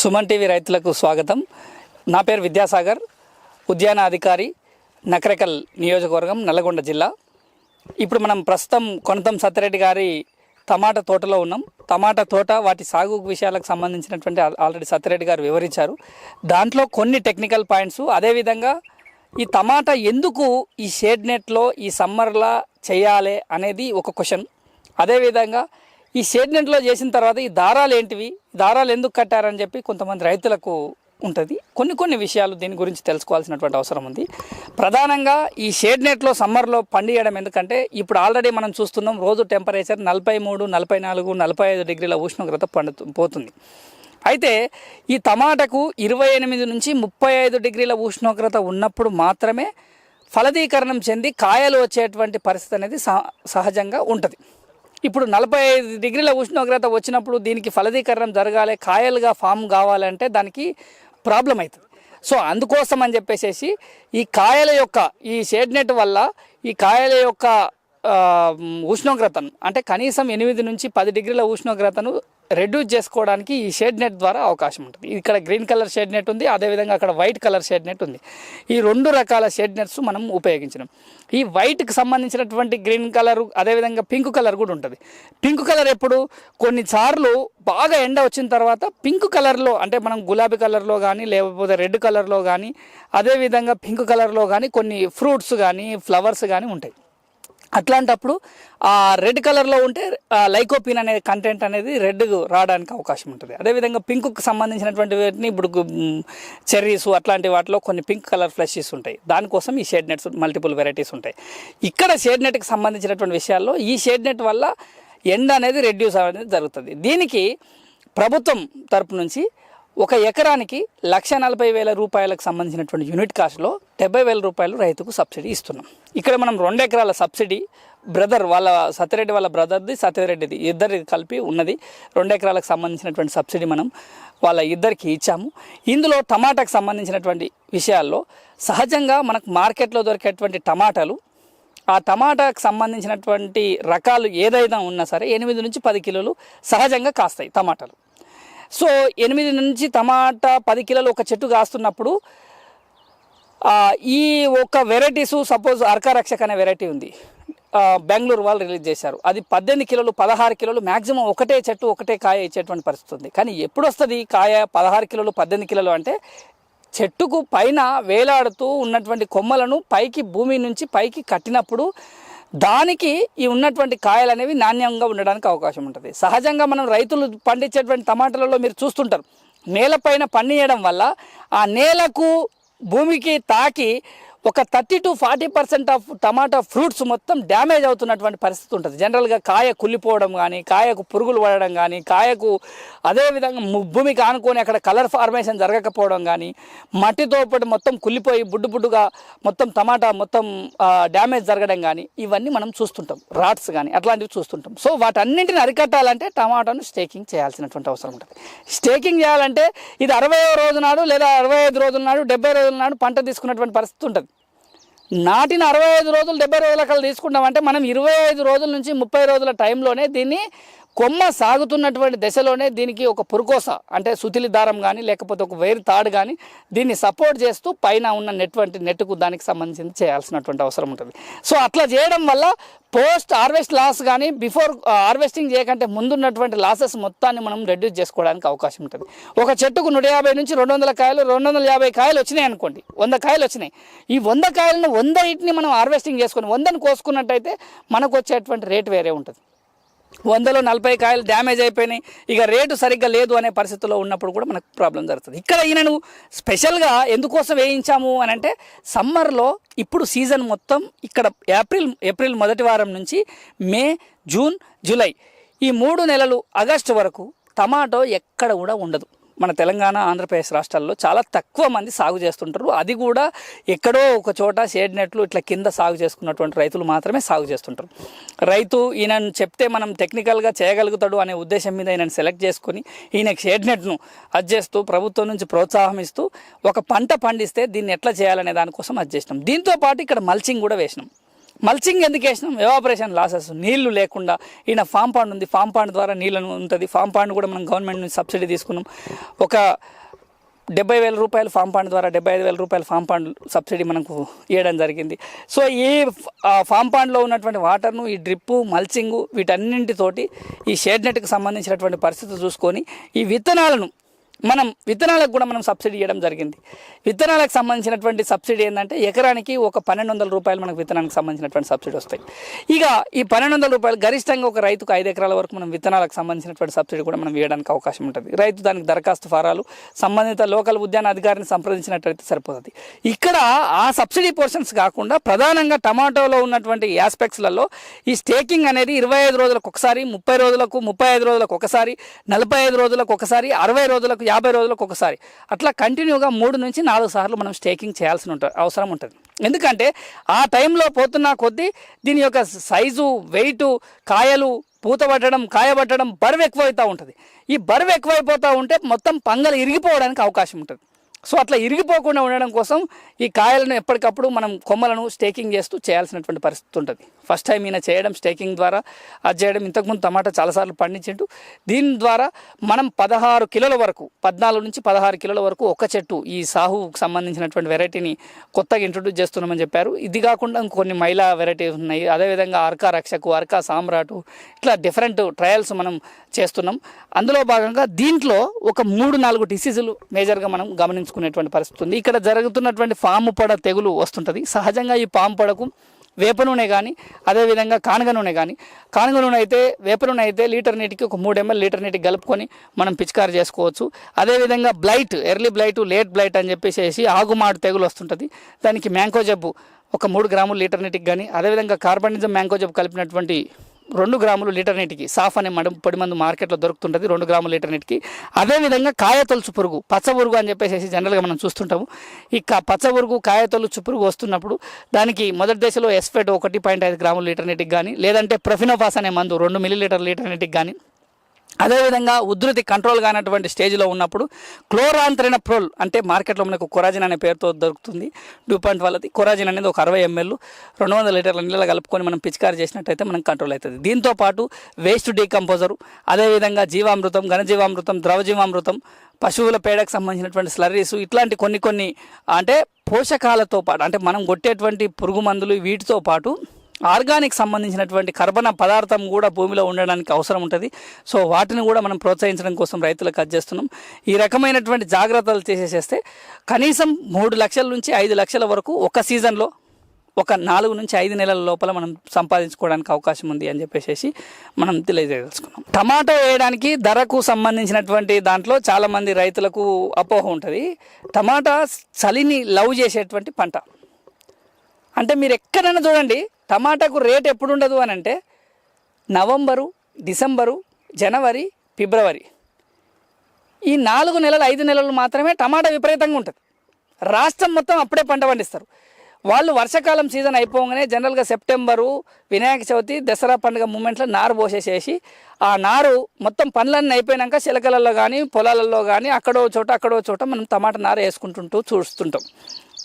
Suman TV రైతులకు స్వాగతం. నా పేరు విద్యాసాగర్. ఉద్యాన అధికారి నకరకల్ నియోజకవర్గం నల్లగొండ జిల్లా. ఇప్పుడు మనం ప్రస్తుతం కొనతం సత్యరెడ్డి గారి టమాటా తోటలో ఉన్నాం. టమాటా తోట వాటి సాగు విషయాలకు సంబంధించినటువంటి ఆల్రెడీ సత్యరెడ్డి గారు వివరించారు. దాంట్లో కొన్ని టెక్నికల్ పాయింట్స్ అదేవిధంగా ఈ టమాటా ఎందుకు ఈ షేడ్ నెట్లో ఈ సమ్మర్లా చేయాలి అనేది ఒక క్వశ్చన్. అదేవిధంగా ఈ షేడ్ నెట్లో చేసిన తర్వాత ఈ దారాలు ఏంటివి? దారాలు ఎందుకు కట్టారని చెప్పి కొంతమంది రైతులకు ఉంటుంది. కొన్ని కొన్ని విషయాలు దీని గురించి తెలుసుకోవాల్సినటువంటి అవసరం ఉంది. ప్రధానంగా ఈ షేడ్ నెట్లో సమ్మర్లో పండియడం ఎందుకంటే ఇప్పుడు ఆల్రెడీ మనం చూస్తున్నాం రోజు టెంపరేచర్ నలభై మూడు నలభై నాలుగు నలభై ఐదు డిగ్రీల ఉష్ణోగ్రత పండుతు పోతుంది. అయితే ఈ టమాటాకు ఇరవై ఎనిమిది నుంచి ముప్పై ఐదు డిగ్రీల ఉష్ణోగ్రత ఉన్నప్పుడు మాత్రమే ఫలదీకరణం చెంది కాయలు వచ్చేటువంటి పరిస్థితి అనేది సహ- సహజంగా ఉంటుంది. ఇప్పుడు నలభై ఐదు డిగ్రీల ఉష్ణోగ్రత వచ్చినప్పుడు దీనికి ఫలదీకరణం జరగాలి కాయలుగా ఫామ్ కావాలంటే దానికి ప్రాబ్లం అవుతుంది. సో అందుకోసం అని చెప్పేసి ఈ కాయల యొక్క ఈ షేడ్ నెట్ వల్ల ఈ కాయల యొక్క ఉష్ణోగ్రతను అంటే కనీసం ఎనిమిది నుంచి పది డిగ్రీల ఉష్ణోగ్రతను రెడ్యూస్ చేసుకోవడానికి ఈ షేడ్ నెట్ ద్వారా అవకాశం ఉంటుంది. ఇక్కడ గ్రీన్ కలర్ షేడ్ నెట్ ఉంది అదేవిధంగా అక్కడ వైట్ కలర్ షేడ్ నెట్ ఉంది. ఈ రెండు రకాల షేడ్ నెట్స్ మనం ఉపయోగించినాం ఈ వైట్కి సంబంధించినటువంటి గ్రీన్ కలర్ అదేవిధంగా పింక్ కలర్ కూడా ఉంటుంది. పింక్ కలర్ ఎప్పుడు? కొన్నిసార్లు బాగా ఎండ వచ్చిన తర్వాత పింక్ కలర్లో అంటే మనం గులాబీ కలర్లో కానీ లేకపోతే రెడ్ కలర్లో కానీ అదేవిధంగా పింక్ కలర్లో కానీ కొన్ని ఫ్రూట్స్ కానీ ఫ్లవర్స్ కానీ ఉంటాయి. అట్లాంటప్పుడు ఆ రెడ్ కలర్లో ఉంటే లైకోపిన్ అనే కంటెంట్ అనేది రెడ్ రావడానికి అవకాశం ఉంటుంది. అదేవిధంగా పింక్కి సంబంధించినటువంటి వాటిని ఇప్పుడు చెర్రీస్ అట్లాంటి వాటిలో కొన్ని పింక్ కలర్ ఫ్లెషెస్ ఉంటాయి. దానికోసం ఈ షేడ్ నెట్స్ మల్టిపుల్ వెరైటీస్ ఉంటాయి. ఇక్కడ షేడ్ నెట్కి సంబంధించినటువంటి విషయాల్లో ఈ షేడ్ నెట్ వల్ల ఎండ అనేది రెడ్యూస్ అనేది జరుగుతుంది. దీనికి ప్రభుత్వం తరపు నుంచి ఒక ఎకరానికి లక్ష నలభై వేల రూపాయలకు సంబంధించినటువంటి యూనిట్ కాస్ట్లో డెబ్బై వేల రూపాయలు రైతుకు సబ్సిడీ ఇస్తున్నాం. ఇక్కడ మనం రెండు ఎకరాల సబ్సిడీ బ్రదర్ వాళ్ళ సత్యరెడ్డి వాళ్ళ బ్రదర్ది సత్యరెడ్డిది ఇద్దరి కలిపి ఉన్నది. రెండు ఎకరాలకు సంబంధించినటువంటి సబ్సిడీ మనం వాళ్ళ ఇద్దరికి ఇచ్చాము. ఇందులో టమాటాకు సంబంధించినటువంటి విషయాల్లో సహజంగా మనకు మార్కెట్లో దొరికేటువంటి టమాటాలు ఆ టమాటాకు సంబంధించినటువంటి రకాలు ఏదైనా ఉన్నా సరే ఎనిమిది నుంచి పది కిలోలు సహజంగా కాస్తాయి టమాటాలు. సో ఎనిమిది నుంచి టమాటా పది కిలోలు ఒక చెట్టు కాస్తున్నప్పుడు ఈ ఒక వెరైటీస్ సపోజ్ అర్కారక్షక్ అనే వెరైటీ ఉంది. బెంగళూరు వాళ్ళు రిలీజ్ చేశారు. అది పద్దెనిమిది కిలోలు పదహారు కిలోలు మ్యాక్సిమం ఒకటే చెట్టు ఒకటే కాయ ఇచ్చేటువంటి పరిస్థితి ఉంది. కానీ ఎప్పుడు వస్తుంది కాయ పదహారు కిలోలు పద్దెనిమిది కిలోలు అంటే చెట్టుకు పైన వేలాడుతూ ఉన్నటువంటి కొమ్మలను పైకి భూమి నుంచి పైకి కట్టినప్పుడు దానికి ఈ ఉన్నటువంటి కాయలు అనేవి నాణ్యంగా ఉండడానికి అవకాశం ఉంటుంది. సహజంగా మనం రైతులు పండించేటువంటి టమాటాలలో మీరు చూస్తుంటారు నేలపైన పండియడం వల్ల ఆ నేలకు భూమికి తాకి ఒక thirty to forty percent of tomato fruits మొత్తం డ్యామేజ్ అవుతున్నటువంటి పరిస్థితి ఉంటుంది. జనరల్గా కాయ కుళ్ళిపోవడం కానీ కాయకు పురుగులు పడడం కానీ కాయకు అదేవిధంగా భూమికి ఆనుకొని అక్కడ కలర్ ఫార్మేషన్ జరగకపోవడం కానీ మట్టితో పాటు మొత్తం కుళ్ళిపోయి బుడ్డు బుడ్డుగా మొత్తం టమాటా మొత్తం డ్యామేజ్ జరగడం కానీ ఇవన్నీ మనం చూస్తుంటాం. రాట్స్ కానీ అట్లాంటివి చూస్తుంటాం. సో వాటన్నింటిని అరికట్టాలంటే టమాటాను స్టేకింగ్ చేయాల్సినటువంటి అవసరం ఉంటుంది. స్టేకింగ్ చేయాలంటే ఇది అరవై రోజు నాడు లేదా అరవై ఐదు రోజుల నాడు డెబ్బై రోజుల నాడు పంట తీసుకున్నటువంటి పరిస్థితి ఉంటుంది. నాటిన అరవై ఐదు రోజులు డెబ్బై రోజుల కల్లా తీసుకుంటామంటే మనం ఇరవై ఐదు రోజుల నుంచి ముప్పై రోజుల టైంలోనే దీన్ని కొమ్మ సాగుతున్నటువంటి దశలోనే దీనికి ఒక పురుకోస అంటే సుతిలి దారం కానీ లేకపోతే ఒక వేరు తాడు కానీ దీన్ని సపోర్ట్ చేస్తూ పైన ఉన్న నెట్వంటి నెట్కు దానికి సంబంధించి చేయాల్సినటువంటి అవసరం ఉంటుంది. సో అట్లా చేయడం వల్ల పోస్ట్ హార్వెస్ట్ లాస్ కానీ బిఫోర్ హార్వెస్టింగ్ చేయకంటే ముందున్నటువంటి లాసెస్ మొత్తాన్ని మనం రెడ్యూస్ చేసుకోవడానికి అవకాశం ఉంటుంది. ఒక చెట్టుకు నూట యాభై నుంచి రెండు వందల కాయలు రెండు వందల యాభై కాయలు వచ్చినాయి అనుకోండి వంద కాయలు వచ్చినాయి. ఈ వంద కాయలను వంద ఇటుని మనం హార్వెస్టింగ్ చేసుకొని వందను కోసుకున్నట్టయితే మనకు వచ్చేటువంటి రేట్ వేరే ఉంటుంది. వందలో నలభై కాయలు డ్యామేజ్ అయిపోయినాయి. ఇక రేటు సరిగ్గా లేదు అనే పరిస్థితిలో ఉన్నప్పుడు కూడా మనకు ప్రాబ్లం జరుగుతుంది. ఇక్కడ ఈయనను స్పెషల్గా ఎందుకోసం వేయించాము అని అంటే సమ్మర్లో ఇప్పుడు సీజన్ మొత్తం ఇక్కడ ఏప్రిల్ ఏప్రిల్ మొదటి వారం నుంచి మే జూన్ జూలై ఈ మూడు నెలలు ఆగస్టు వరకు టమాటో ఎక్కడ కూడా ఉండదు. మన తెలంగాణ ఆంధ్రప్రదేశ్ రాష్ట్రాల్లో చాలా తక్కువ మంది సాగు చేస్తుంటారు. అది కూడా ఎక్కడో ఒక చోట షేడ్ నెట్లు ఇట్లా కింద సాగు చేసుకున్నటువంటి రైతులు మాత్రమే సాగు చేస్తుంటారు. రైతు ఈయనను చెప్తే మనం టెక్నికల్గా చేయగలుగుతాడు అనే ఉద్దేశం మీద ఈయనను సెలెక్ట్ చేసుకుని ఈయన షేడ్ నెట్ను అది చేస్తూ ప్రభుత్వం నుంచి ప్రోత్సాహం ఇస్తూ ఒక పంట పండిస్తే దీన్ని ఎట్లా చేయాలనే దానికోసం అది చేసినాం. దీంతో పాటు ఇక్కడ మల్చింగ్ కూడా వేసినాం. మల్చింగ్ ఎందుకు వేసినాం? ఎవాపరేషన్ లాసెస్ నీళ్ళు లేకుండా. ఈయన ఫామ్ పాండ్ ఉంది. ఫామ్ పాండ్ ద్వారా నీళ్ళను ఉంటుంది. ఫామ్ పాండ్ కూడా మనం గవర్నమెంట్ నుంచి సబ్సిడీ తీసుకున్నాం. ఒక డెబ్బై వేల రూపాయలు ఫామ్ పాండ్ ద్వారా డెబ్బై ఐదు వేల రూపాయలు ఫామ్ పాండ్ సబ్సిడీ మనకు ఇవ్వడం జరిగింది. సో ఈ ఆ ఫామ్ పాండ్లో ఉన్నటువంటి వాటర్ను ఈ డ్రిప్పు మల్చింగు వీటన్నింటితోటి ఈ షేడ్ నెట్కి సంబంధించినటువంటి పరిస్థితి చూసుకొని ఈ విత్తనాలను మనం విత్తనాలకు కూడా మనం సబ్సిడీ ఇవ్వడం జరిగింది. విత్తనాలకు సంబంధించినటువంటి సబ్సిడీ ఏంటంటే ఎకరానికి ఒక పన్నెండు వందల రూపాయలు మనకు విత్తనానికి సంబంధించినటువంటి సబ్సిడీ వస్తాయి. ఇక ఈ పన్నెండు వందల రూపాయలు గరిష్టంగా ఒక రైతుకు ఐదు ఎకరాల వరకు మనం విత్తనాలకు సంబంధించినటువంటి సబ్సిడీ కూడా మనం ఇవ్వడానికి అవకాశం ఉంటుంది. రైతు దానికి దరఖాస్తు ఫారాలు సంబంధిత లోకల్ ఉద్యాన అధికారిని సంప్రదించినట్లయితే సరిపోతుంది. ఇక్కడ ఆ సబ్సిడీ పోర్షన్స్ కాకుండా ప్రధానంగా టమాటోలో ఉన్నటువంటి ఆస్పెక్ట్స్లలో ఈ స్టేకింగ్ అనేది ఇరవై ఐదు రోజులకు ఒకసారి ముప్పై రోజులకు ముప్పై ఐదు రోజులకు ఒకసారి నలభై ఐదు రోజులకు ఒకసారి అరవై రోజులకు యాభై రోజులకు ఒకసారి. అట్లా కంటిన్యూగా మూడు నుంచి నాలుగు సార్లు మనం స్టేకింగ్ చేయాల్సిన ఉంటుంది అవసరం ఉంటుంది. ఎందుకంటే ఆ టైంలో పోతున్న కొద్దీ దీని యొక్క సైజు వెయిట్ కాయలు పూత పట్టడం కాయబట్టడం బరువు ఎక్కువైతూ ఉంటుంది. ఈ బరువు ఎక్కువైపోతూ ఉంటే మొత్తం పంగలు ఇరిగిపోవడానికి అవకాశం ఉంటుంది. సో అట్లా ఇరిగిపోకుండా ఉండడం కోసం ఈ కాయలను ఎప్పటికప్పుడు మనం కొమ్మలను స్టేకింగ్ చేస్తూ చేయాల్సినటువంటి పరిస్థితి ఉంటుంది. ఫస్ట్ టైం ఈయన చేయడం స్టేకింగ్ ద్వారా అది చేయడం ఇంతకుముందు టమాటా చాలాసార్లు పండించిండు. దీని ద్వారా మనం పదహారు కిలోల వరకు పద్నాలుగు నుంచి పదహారు కిలోల వరకు ఒక చెట్టు ఈ సాహుకు సంబంధించినటువంటి వెరైటీని కొత్తగా ఇంట్రొడ్యూస్ చేస్తున్నామని చెప్పారు. ఇది కాకుండా కొన్ని మైలా వెరైటీస్ ఉన్నాయి. అదేవిధంగా అర్కా రక్షకు అర్కా సామ్రాటు ఇట్లా డిఫరెంట్ ట్రయల్స్ మనం చేస్తున్నాం. అందులో భాగంగా దీంట్లో ఒక మూడు నాలుగు డిసీజులు మేజర్గా మనం చేసుకునేటువంటి పరిస్థితి ఉంది. ఇక్కడ జరుగుతున్నటువంటి పాము పడ తెగులు వస్తుంటుంది. సహజంగా ఈ పాము పడకు వేప నూనె కానీ అదేవిధంగా కానగ నూనె కానీ కానగ నూనె అయితే వేప నూనె అయితే లీటర్ నీటికి ఒక మూడు ఎంఎల్ లీటర్ నీటికి కలుపుకొని మనం పిచికారి చేసుకోవచ్చు. అదేవిధంగా blight early blight late blight అని చెప్పేసి ఆగుమాడు తెగులు వస్తుంటుంది. దానికి మ్యాంకో జబ్బు ఒక మూడు గ్రాములు లీటర్ నీటికి కానీ అదేవిధంగా కార్బనిజం మ్యాంకో జబ్బు కలిపినటువంటి రెండు గ్రాములు లీటర్ నీటికి సాఫ్ అనే మడం పొడి మందు మార్కెట్లో దొరుకుతుంటుంది రెండు గ్రాములు లీటర్ నీటికి. అదేవిధంగా కాయ తొలుచు పురుగు పచ్చ పురుగు అని చెప్పేసి జనరల్గా మనం చూస్తుంటాము. ఈ కా పచ్చ పురుగు కాయ తొలుచు పురుగు వస్తున్నప్పుడు దానికి మొదటి దశలో ఎస్ఫెట్ ఒకటి పాయింట్ ఐదు గ్రాములు లీటర్ నీటికి కానీ లేదంటే ప్రొఫినోఫాస్ అనే మందు రెండు మిల్లీ లీటర్ లీటర్ నీటికి కానీ అదేవిధంగా ఉధృతి కంట్రోల్ కానటువంటి స్టేజ్లో ఉన్నప్పుడు క్లోరాంత్రిన ప్రోల్ అంటే మార్కెట్లో మనకు కొరాజిన్ అనే పేరుతో దొరుకుతుంది. డ్యూ పాయింట్ వాళ్ళది. కొరాజిన్ అనేది ఒక అరవై ఎంఎల్ రెండు వందల లీటర్ల నీళ్ళలో కలుపుకొని మనం పిచికారి చేసినట్టయితే మనం కంట్రోల్ అవుతుంది. దీంతో పాటు వేస్ట్ డీకంపోజరు అదేవిధంగా జీవామృతం ఘనజీవామృతం ద్రవజీవామృతం పశువుల పేడకు సంబంధించినటువంటి స్లరీస్ ఇట్లాంటి కొన్ని కొన్ని అంటే పోషకాలతో పాటు అంటే మనం కొట్టేటువంటి పురుగు మందులు వీటితో పాటు ఆర్గానిక్ సంబంధించినటువంటి కర్బన పదార్థం కూడా భూమిలో ఉండడానికి అవసరం ఉంటుంది. సో వాటిని కూడా మనం ప్రోత్సహించడం కోసం రైతులకు అది చేస్తున్నాం. ఈ రకమైనటువంటి జాగ్రత్తలు చేసేసేస్తే కనీసం మూడు లక్షల నుంచి ఐదు లక్షల వరకు ఒక సీజన్లో ఒక నాలుగు నుంచి ఐదు నెలల లోపల మనం సంపాదించుకోవడానికి అవకాశం ఉంది అని చెప్పేసి మనం తెలియజేయదలుచుకున్నాం. టమాటో వేయడానికి ధరకు సంబంధించినటువంటి దాంట్లో చాలామంది రైతులకు అపోహ ఉంటుంది. టమాటా చలిని లవ్ చేసేటువంటి పంట. అంటే మీరు ఎక్కడైనా చూడండి టమాటాకు రేట్ ఎప్పుడు ఉండదు అని అంటే నవంబరు డిసెంబరు జనవరి ఫిబ్రవరి. ఈ నాలుగు నెలలు ఐదు నెలలు మాత్రమే టమాటా విపరీతంగా ఉంటుంది. రాష్ట్రం మొత్తం అప్పుడే పంట పండిస్తారు. వాళ్ళు వర్షాకాలం సీజన్ అయిపోగానే జనరల్గా సెప్టెంబరు వినాయక చవితి దసరా పండుగ మూమెంట్లో నారు పోసేసేసి ఆ నారు మొత్తం పనులన్నీ అయిపోయినాక చిలకలలో కానీ పొలాలలో కానీ అక్కడో చోట అక్కడో చోట మనం టమాటా నారు వేసుకుంటుంటూ చూస్తుంటాం.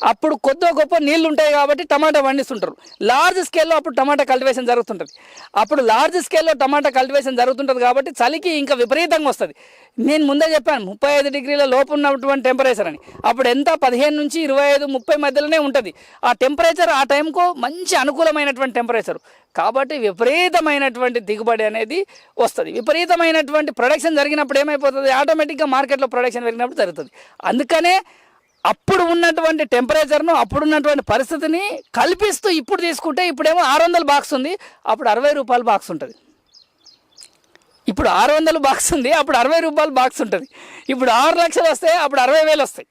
అప్పుడు కొద్దో గొప్ప నీళ్ళు ఉంటాయి కాబట్టి టమాటా పండిస్తుంటారు లార్జ్ స్కేల్లో అప్పుడు టమాటా కల్టివేషన్ జరుగుతుంటుంది. అప్పుడు లార్జ్ స్కేల్లో టమాటా కల్టివేషన్ జరుగుతుంటుంది కాబట్టి చలికి ఇంకా విపరీతంగా వస్తుంది. నేను ముందే చెప్పాను ముప్పై ఐదు డిగ్రీల లోపు ఉన్నటువంటి టెంపరేచర్ అని. అప్పుడు ఎంత? పదిహేను నుంచి ఇరవై ఐదు ముప్పై మధ్యలోనే ఉంటుంది. ఆ టెంపరేచర్ ఆ టైంకు మంచి అనుకూలమైనటువంటి టెంపరేచర్ కాబట్టి విపరీతమైనటువంటి దిగుబడి అనేది వస్తుంది. విపరీతమైనటువంటి ప్రొడక్షన్ జరిగినప్పుడు ఏమైపోతుంది? ఆటోమేటిక్గా మార్కెట్లో ప్రొడక్షన్ పెరిగినప్పుడు జరుగుతుంది. అందుకనే అప్పుడు ఉన్నటువంటి టెంపరేచర్ను అప్పుడు ఉన్నటువంటి పరిస్థితిని కల్పిస్తూ ఇప్పుడు తీసుకుంటే ఇప్పుడేమో ఆరు వందల బాక్స్ ఉంది అప్పుడు అరవై రూపాయల బాక్స్ ఉంటుంది. ఇప్పుడు ఆరు వందలు బాక్స్ ఉంది అప్పుడు అరవై రూపాయల బాక్స్ ఉంటుంది. ఇప్పుడు ఆరు లక్షలు వస్తే అప్పుడు అరవై వేలు వస్తాయి.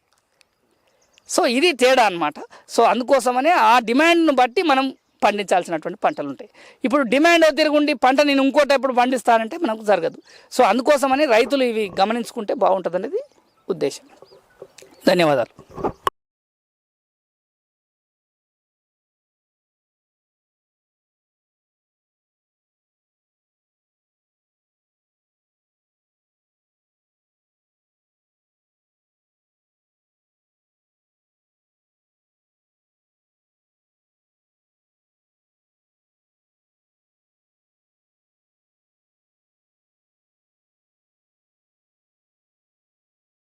సో ఇది తేడా అనమాట సో అందుకోసమనే ఆ డిమాండ్ను బట్టి మనం పండించాల్సినటువంటి పంటలు ఉంటాయి. ఇప్పుడు డిమాండ్ తిరుగుండి పంట నేను ఇంకోటి ఎప్పుడు పండిస్తానంటే మనకు జరగదు. సో అందుకోసమని రైతులు ఇవి గమనించుకుంటే బాగుంటుంది అనేది ఉద్దేశం. ధన్యవాదాలు.